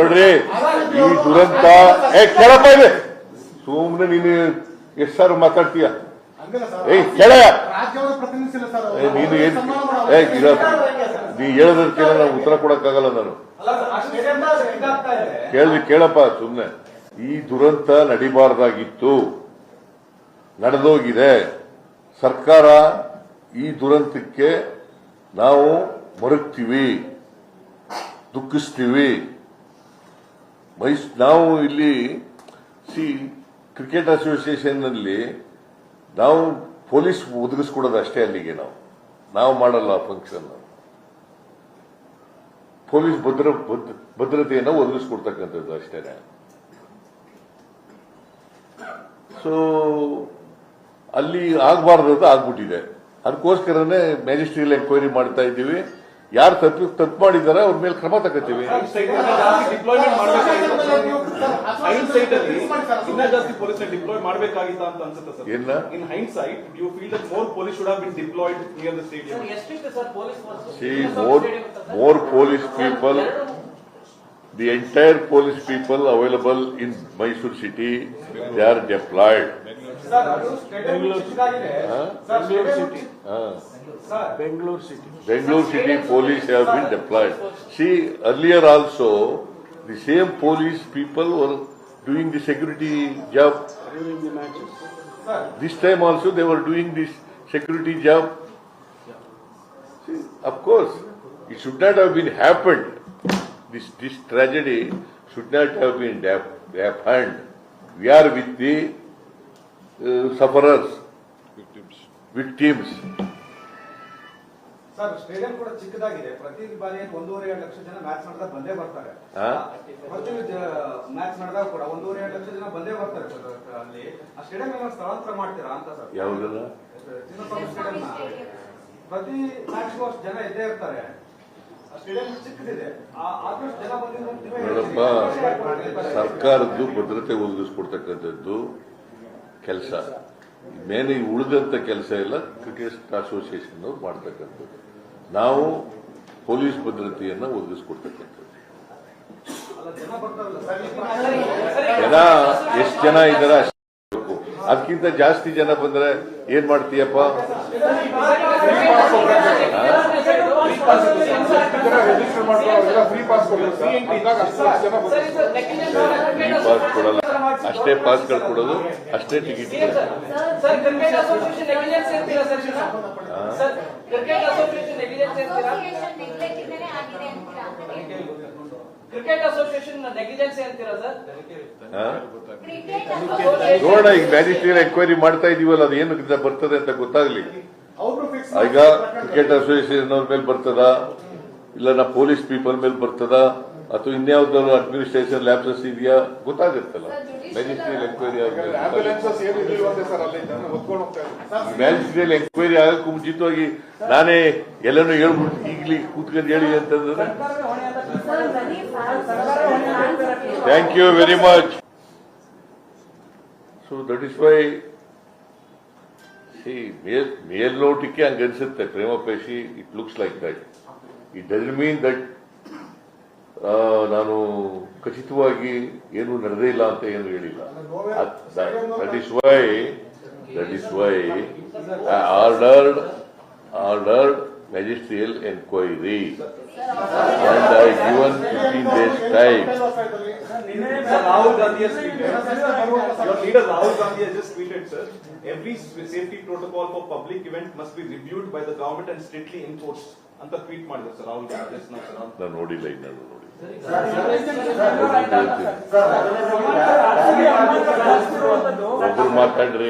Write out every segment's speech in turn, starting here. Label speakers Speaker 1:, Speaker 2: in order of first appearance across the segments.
Speaker 1: ನೋಡ್ರಿ ಈ ದುರಂತ. ಏ ಕೇಳಪ್ಪ ಇದೆ ಸುಮ್ಮನೆ ನೀನು ಎಷ್ಟು ಸಾರು ಮಾತಾಡ್ತೀಯ? ಏಯ್
Speaker 2: ಕೇಳ.
Speaker 1: ಏ, ನೀನು ಏ ನೀ ಹೇಳೋದಕ್ಕೆ ನಾನು ಉತ್ತರ ಕೊಡಕ್ಕಾಗಲ್ಲ ನಾನು. ಕೇಳ್ರಿ ಕೇಳಪ್ಪ ಸುಮ್ಮನೆ ಈ ದುರಂತ ನಡಿಬಾರ್ದಾಗಿತ್ತು. ನಡೆದೋಗಿದೆ. ಸರ್ಕಾರ ಈ ದುರಂತಕ್ಕೆ ನಾವು ಮರುಗ್ತೀವಿ. ದುಃಖಿಸ್ತೀವಿ. ಮೈಸ್, ನಾವು ಇಲ್ಲಿ, ಸಿ ಕ್ರಿಕೆಟ್ ಅಸೋಸಿಯೇಷನ್ನಲ್ಲಿ ನಾವು ಪೊಲೀಸ್ ಒದಗಿಸ್ಕೊಡೋದು ಅಷ್ಟೇ ಅಲ್ಲಿಗೆ ನಾವು. ನಾವು ಮಾಡಲ್ಲ ಫಂಕ್ಷನ್ ಪೊಲೀಸ್ ಭದ್ರ ಭದ್ರ- ಭದ್ರತೆಯನ್ನು ಒದಗಿಸ್ಕೊಡ್ತಕ್ಕಂಥದ್ದು ಅಷ್ಟೇನೆ. ಸೊ ಅಲ್ಲಿ ಆಗಬಾರ್ದು ಆಗ್ಬಿಟ್ಟಿದೆ. ಅದಕ್ಕೋಸ್ಕರನೇ ಮ್ಯಾಜಿಸ್ಟ್ರಿಯಲ್ ಎಂಕ್ವೈರಿ ಮಾಡ್ತಾ ಇದ್ದೀವಿ. ಯಾರು ತಪ್ಪು ತಪ್ಪು ಮಾಡಿದ್ದಾರೆ ಅವ್ರ ಮೇಲೆ ಕ್ರಮ ತಗೋತೀವಿ
Speaker 3: ಡಿಪ್ಲಾಯ್ಮೆಂಟ್ ಮಾಡಬೇಕಾಗಿತ್ತು
Speaker 2: ಸರ್, ಅಸೋಸಿಯೇಷನ್
Speaker 3: ಹೈಂಡ್ ಸೈಟ್ ಅಲ್ಲಿ ಇನ್ನ ಜಾಸ್ತಿ ಪೊಲೀಸ್ ಡಿಪ್ಲಾಯ್ ಮಾಡಬೇಕಾಗಿತ್ತ ಅಂತ ಅನ್ಸುತ್ತೆ ಸರ್
Speaker 1: ಏನ್ನ?
Speaker 3: In hindsight you feel that more police should have been deployed near the stadium
Speaker 1: See, more, more police people, the entire police people available in Mysore city, they are deployed.
Speaker 3: Sir? Sir
Speaker 1: Ah.
Speaker 3: Sir
Speaker 4: Bengaluru city
Speaker 1: Bangalore city police have been deployed. See, earlier also, the same police people were doing the security job.
Speaker 4: During the
Speaker 3: matches.
Speaker 1: This time also they were doing this security job. See, of course, it should not have been happened. This, this tragedy should not have been happened. We are with the uh, sufferers, victims.
Speaker 3: victims. Sir stadium ಕೂಡ ಚಿಕ್ಕದಾಗಿದೆ. ಪ್ರತಿ ಬಾರಿ ಒಂದೂವರೆ ಎರಡು ಲಕ್ಷ ಜನ match ನಡೆದಾಗ ಬಂದೇ ಬರ್ತಾರೆ? ಪ್ರತಿ ಮ್ಯಾಚ್ ನಡೆದಾಗ ಕೂಡ ಒಂದೂವರೆ ಎರಡು ಲಕ್ಷ ಜನ ಬಂದೇ ಬರ್ತಾರೆ ಸರ್ ಅಲ್ಲಿ. ಆ ಸ್ಟೇಡಿಯಂ ಏನೋ ಸ್ಥಳಾಂತರ ಮಾಡ್ತೀರಾ ಅಂತ ಸರ್?
Speaker 1: ಯಾವುದೆಲ್ಲ
Speaker 3: ಚಿನ್ನಸ್ವಾಮಿ ಪ್ರತಿ ಮ್ಯಾಚ್ಗೂ ಅಷ್ಟು ಜನ ಇದ್ದೇ ಇರ್ತಾರೆ. ಆ ಸ್ಟೇಡಿಯಂ ಚಿಕ್ಕದಿದೆ. ಆ- ಆದಷ್ಟು ಜನ ಬಂದಿದ್ರು ಅಂತ
Speaker 1: ನೋಡಪ್ಪ ಸರ್ಕಾರದ್ದು ಭದ್ರತೆ ಒದಗಿಸ್ಕೊಡ್ತಕ್ಕಂಥದ್ದು ಕೆಲಸ. ಮೇಲೆ ಉಳಿದಂತ ಕೆಲಸ ಎಲ್ಲ ಕ್ರಿಕೆಟ್ ಅಸೋಸಿಯೇಷನ್ ಅವ್ರು ಮಾಡ್ತಕ್ಕಂಥದ್ದು. ನಾವು ಪೊಲೀಸ್ ಭದ್ರತೆಯನ್ನ ಒದಗಿಸ್ಕೊಡ್ತಕ್ಕಂಥದ್ದು.
Speaker 3: ಜನ
Speaker 1: ಎಷ್ಟು ಜನ ಇದ್ದಾರೆ ಅಷ್ಟು. ಅದಕ್ಕಿಂತ ಜಾಸ್ತಿ ಜನ ಬಂದ್ರೆ ಏನ್ ಮಾಡ್ತೀಯಪ್ಪ?
Speaker 2: ಫ್ರೀ ಪಾಸ್ ಕೊಡಲ್ಲ. ಅಷ್ಟೇ
Speaker 1: ಪಾಸ್ ಕಾರ್ಡ್ ಕೊಡೋದು ಅಷ್ಟೇ ticket
Speaker 5: sir cricket association negligence ಅಂತೀರಾ sir sir cricket association negligence ಅಂತೀರಾ? ಕ್ರಿಕೆಟ್ ಅಸೋಸಿಯೇಷನ್ ನೆಗ್ಲಿಜೆನ್ಸ್ ಅಂತೀರಾ ಸರ್
Speaker 1: ನೋಡೋಣ ಈಗ ಮ್ಯಾಜಿಸ್ಟ್ರೇಟ್ ಎಂಕ್ವೈರಿ ಮಾಡ್ತಾ ಇದೀವಲ್ಲ ಅದು ಏನು ಬರ್ತದೆ ಅಂತ ಗೊತ್ತಾಗ್ಲಿ. ಈಗ ಕ್ರಿಕೆಟ್ ಅಸೋಸಿಯೇಷನ್ ಅವ್ರ ಮೇಲೆ ಬರ್ತದ ಇಲ್ಲ ನಾ ಪೊಲೀಸ್ ಪೀಪಲ್ ಮೇಲೆ ಬರ್ತದ ಅಥವಾ ಇನ್ಯಾವ್ದಾದ್ರು ಅಡ್ಮಿನಿಸ್ಟ್ರೇಷನ್ ಲ್ಯಾಬ್ಸಸ್ ಇದೆಯಾ? ಗೊತ್ತಾಗುತ್ತಲ್ಲ. ಮ್ಯಾಜಿಸ್ಟ್ರಿಯಲ್ ಎಂಕ್ವೈರಿ ಮ್ಯಾಜಿಸ್ಟ್ರಿಯಲ್ ಎಂಕ್ವೈರಿ ಆಗಕ್ಕೆ ಮುಂಚಿತವಾಗಿ ನಾನೇ ಎಲ್ಲನೂ ಹೇಳ್ಬಿಟ್ಟು ಈಗಲಿ ಕೂತ್ಕೊಂಡು ಹೇಳಿ ಅಂತಂದ್ರೆ? Thank you very much so that is why see ಮೇಲ್ ಮೇಲ್ನೋಟಕ್ಕೆ ಹಂಗನ್ಸುತ್ತೆ. Prima facie it looks like that it doesn't mean that ನಾನು ಖಚಿತವಾಗಿ ಏನು ನಡೆದೇ ಇಲ್ಲ ಅಂತ ಏನು ಹೇಳಿಲ್ಲ. That is why that is why ordered ordered magisterial enquiry And I given fifteen days time
Speaker 3: Sir, Rahul Gandhi has tweeted. Your leader Rahul Gandhi has just tweeted, sir. Every safety protocol for public event must be reviewed by the government and strictly enforced. ಅಂತ tweet ಮಾಡಿದ್ರು sir Rahul Gandhi just now, sir.
Speaker 1: ನಾನು ನೋಡಿಲ್ಲ ಈಗ ನಾನು ನೋಡಿಲ್ಲ ಒಬ್ರು ಮಾತಾಡ್ರಿ.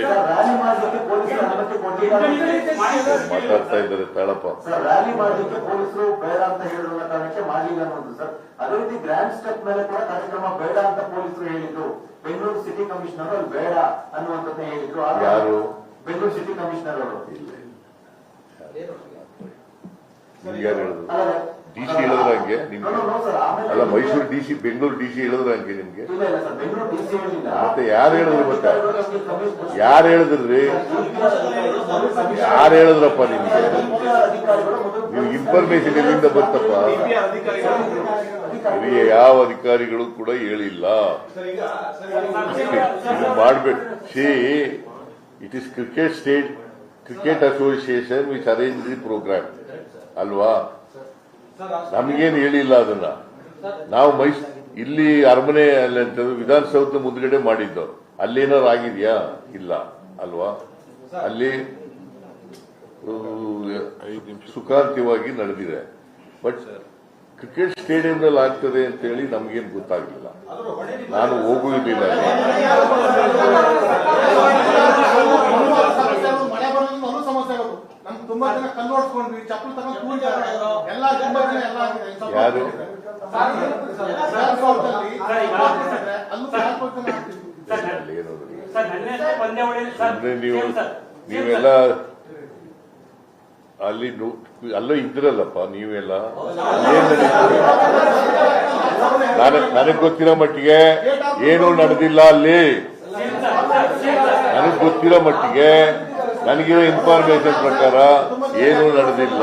Speaker 1: ಮಾತಾಡ್ತಾ ಇದ್ದಾರೆ ತಾಳಪ್ಪ?
Speaker 6: ಸರ್ ರ್ಯಾಲಿ ಮಾಡಲಿಕ್ಕೆ ಪೊಲೀಸರು ಬೇಡ ಅಂತ ಹೇಳಿರುವ ಕಾರಣಕ್ಕೆ ಮಾಡಲಿಲ್ಲ ಅನ್ನೋದು ಸರ್. ಅದೇ ರೀತಿ ಗ್ರ್ಯಾಂಡ್ ಸ್ಟೆಪ್ ಮೇಲೆ ಕೂಡ ಕಾರ್ಯಕ್ರಮ ಬೇಡ ಅಂತ ಪೊಲೀಸರು ಹೇಳಿದ್ರು. ಬೆಂಗಳೂರು ಸಿಟಿ ಕಮಿಷನರ್ ಅಲ್ಲಿ ಬೇಡ ಹೇಳಿದ್ರು.
Speaker 1: ಯಾರು?
Speaker 6: ಬೆಂಗಳೂರು ಸಿಟಿ ಕಮಿಷನರ್ ಅವರು.
Speaker 1: ಹೇಳಿದ್ರು?
Speaker 6: ಅಲ್ಲ,
Speaker 1: ಡಿ ಸಿ ಹೇಳಿದ್ರ ಹಂಗೆ ನಿಮ್ಗೆ ಅಲ್ಲ Mysuru D C Bengaluru D C ಹೇಳಿದ್ರ ಹಂಗೆ ನಿಮ್ಗೆ ಮತ್ತೆ ಯಾರು ಹೇಳಿದ್ರು ಗೊತ್ತಾ? ಯಾರು ಹೇಳಿದ್ರಿ ಯಾರು ಹೇಳಿದ್ರಪ್ಪ ನಿಮ್ಗೆ? ನೀವು ಇನ್ಫಾರ್ಮೇಶನ್ ಎಲ್ಲಿಂದ
Speaker 3: ಬರ್ತಪ್ಪ
Speaker 1: ಹಿರಿಯ ಯಾವ ಅಧಿಕಾರಿಗಳು ಕೂಡ ಹೇಳಿಲ್ಲ. ಮಾಡ್ಬೇಕು. See it is cricket state cricket association which arrange the programme ಅಲ್ವಾ? ನಮಗೇನು ಹೇಳಿಲ್ಲ ಅದನ್ನ. ನಾವು ಮೈಸ್, ಇಲ್ಲಿ ಅರಮನೆ ಅಲ್ಲಿ ವಿಧಾನಸೌಧ ಮುಂದ್ಗಡೆ ಮಾಡಿದ್ದು. ಅಲ್ಲೇನಾರು ಆಗಿದೆಯಾ? ಇಲ್ಲ. ಅಲ್ವಾ? ಅಲ್ಲಿ ಸುಖಾಂತಿವಾಗಿ ನಡೆದಿದೆ. ಬಟ್ ಕ್ರಿಕೆಟ್ ಸ್ಟೇಡಿಯಂನಲ್ಲಿ ಆಗ್ತದೆ ಅಂತ ಹೇಳಿ ನಮಗೇನು ಗೊತ್ತಾಗಲಿಲ್ಲ. ನಾನು ಹೋಗುವುದಿಲ್ಲ ನೀವು ನೀವೆಲ್ಲ ಅಲ್ಲಿ ನು- ಅಲ್ಲೋ ಇದ್ರಲ್ಲಪ್ಪ ನೀವೆಲ್ಲ? ನನಗ್ ಗೊತ್ತಿರೋ ಮಟ್ಟಿಗೆ ಏನು ನಡೆದಿಲ್ಲ ಅಲ್ಲಿ. ನನಗ್ ಗೊತ್ತಿರೋ ಮಟ್ಟಿಗೆ ನನಗಿರೋ ಇನ್ಫಾರ್ಮೇಶನ್ ಪ್ರಕಾರ ಏನು ನಡೆದಿಲ್ಲ.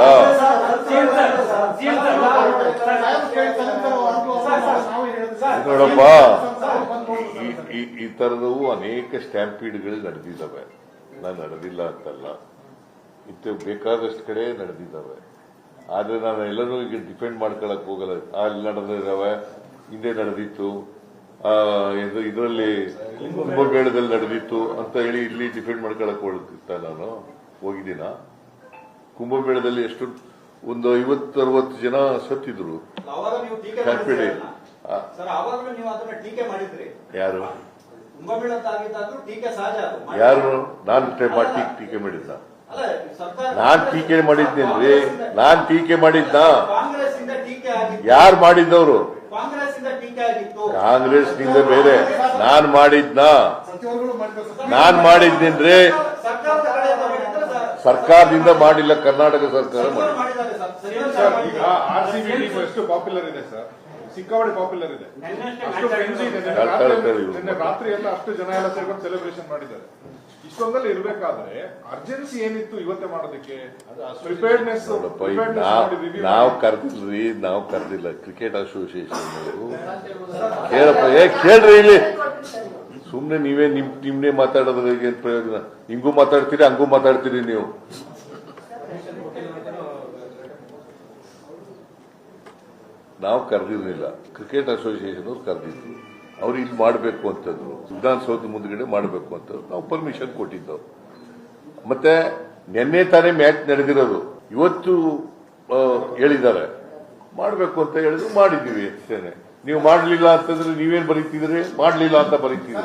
Speaker 1: ನೋಡಪ್ಪ. ಈ- ಈ ಅನೇಕ ಸ್ಟ್ಯಾಂಪೀಡ್ಗಳು ನಡೆದಿದ್ದಾವೆ. ನಾನು ನಡೆದಿಲ್ಲ ಅಂತಲ್ಲ. ಇಂಥ ಬೇಕಾದಷ್ಟು ಕಡೆ ನಡೆದಿದ್ದಾವೆ. ಆದ್ರೆ ನಾನು ಎಲ್ಲರೂ ಈಗ ಡಿಪೆಂಡ್ ಮಾಡ್ಕೊಳಕ್ ಹೋಗಲ್ಲ. ಅಲ್ಲಿ ನಡೆದಿದ್ದಾವೆ ಹಿಂದೆ ನಡೆದಿತ್ತು. ಆ, ಇದು- ಇದರಲ್ಲಿ ಕುಂಭಮೇಳದಲ್ಲಿ ನಡೆದಿತ್ತು ಅಂತ ಹೇಳಿ ಇಲ್ಲಿ ಡಿಪೆಂಡ್ ಮಾಡ್ಕೊಳಕ್ ಹೋಗ್ತಿತ್ತ ನಾನು ಹೋಗಿದ್ದೀನ. ಕುಂಭಮೇಳದಲ್ಲಿ ಎಷ್ಟು ಒಂದು ಐವತ್ತು ಅರವತ್ತು ಜನ ಸತ್ತಿದ್ರು. ಯಾರು? ಯಾರು? ನಾನು ಟೀಕೆ ಟೀಕೆ ಮಾಡಿದ್ದ. ನಾನ್ ಟೀಕೆ ಮಾಡಿದ್ದೇನ್ರಿ? ನಾನ್ ಟೀಕೆ ಮಾಡಿದ್ನಾ?
Speaker 3: ಕಾಂಗ್ರೆಸ್ ಇಂದ ಟೀಕೆ ಆಗಿತ್ತು.
Speaker 1: ಯಾರು ಮಾಡಿದ್ದವರು?
Speaker 3: ಕಾಂಗ್ರೆಸ್ ಇಂದ ಟೀಕೆ ಆಗಿತ್ತು.
Speaker 1: ಕಾಂಗ್ರೆಸ್ನಿಂದ ಬೇರೆ. ನಾನ್ ಮಾಡಿದ್ನ. ನಾನ್ ಮಾಡಿದ್ದೇನ್ರಿ? ಸರ್ಕಾರದಿಂದ ಮಾಡಿಲ್ಲ ಕರ್ನಾಟಕ ಸರ್ಕಾರ
Speaker 3: ಸಚಿವರು
Speaker 2: ಸಿಕ್ಕಾಪಟ್ಟೆ ಪಾಪ್ಯುಲರ್ ಇದೆ. ಅಷ್ಟು ಫ್ರೆಂಡ್ಸ್ ಇದೆ. ನಿನ್ನೆ ರಾತ್ರಿ- ಎಲ್ಲ ಅಷ್ಟು ಜನ ಎಲ್ಲ ಸೇರ್ಕೊಂಡು ಸೆಲೆಬ್ರೇಷನ್ ಮಾಡಿದ್ದಾರೆ. ಇಷ್ಟೊಂದಲ್ಲಿ ಇರ್ಬೇಕಾದ್ರೆ ಅರ್ಜೆನ್ಸಿ ಏನಿತ್ತು ಇವತ್ತೇ ಮಾಡೋದಕ್ಕೆ? ಪ್ರಿಪೇರ್ಡ್ನೆಸ್
Speaker 1: ನಾವು ಕರ್ದಿಲ್ರಿ ನಾವ್ ಕರ್ದಿಲ್ಲ. ಕ್ರಿಕೆಟ್ ಅಸೋಸಿಯೇಷನ್ ಅವರು. ಕೇಳಪ್ಪ ಏ ಕೇಳ್ರಿ ಇಲ್ಲಿ. ಸುಮ್ನೆ ನೀವೇ ನಿಮ್ ನಿಮ್ನೇ ಮಾತಾಡೋದ್ರಾಗ ಏನ್ ಪ್ರಯೋಜನ? ಹಿಂಗೂ ಮಾತಾಡ್ತೀರಿ ಹಂಗೂ ಮಾತಾಡ್ತೀರಿ ನೀವು. ನಾವು ಕರೆದಿರಲಿಲ್ಲ ಕ್ರಿಕೆಟ್ ಅಸೋಸಿಯೇಷನ್ ಅವ್ರು ಕರೆದಿದ್ರು ಅವ್ರು ಇಲ್ಲಿ ಮಾಡಬೇಕು ಅಂತಂದ್ರು ವಿಧಾನಸೌಧ ಮುಂದ್ಗಡೆ ಮಾಡಬೇಕು ಅಂತ ನಾವು ಪರ್ಮಿಷನ್ ಕೊಟ್ಟಿದ್ದು ಮತ್ತೆ ನಿನ್ನೆ ತಾನೇ ಮ್ಯಾಚ್ ನಡೆದಿರೋದು ಇವತ್ತು ಹೇಳಿದ್ದಾರೆ ಮಾಡಬೇಕು ಅಂತ ಹೇಳಿದ್ರು ಮಾಡಿದ್ದೀವಿ ಅಷ್ಟೇನೆ ನೀವು ಮಾಡಲಿಲ್ಲ ಅಂತಂದ್ರೆ ನೀವೇನ್ ಬರೀತಿದ್ರಿ ಮಾಡಲಿಲ್ಲ ಅಂತ ಬರೀತಿದ್ರಿ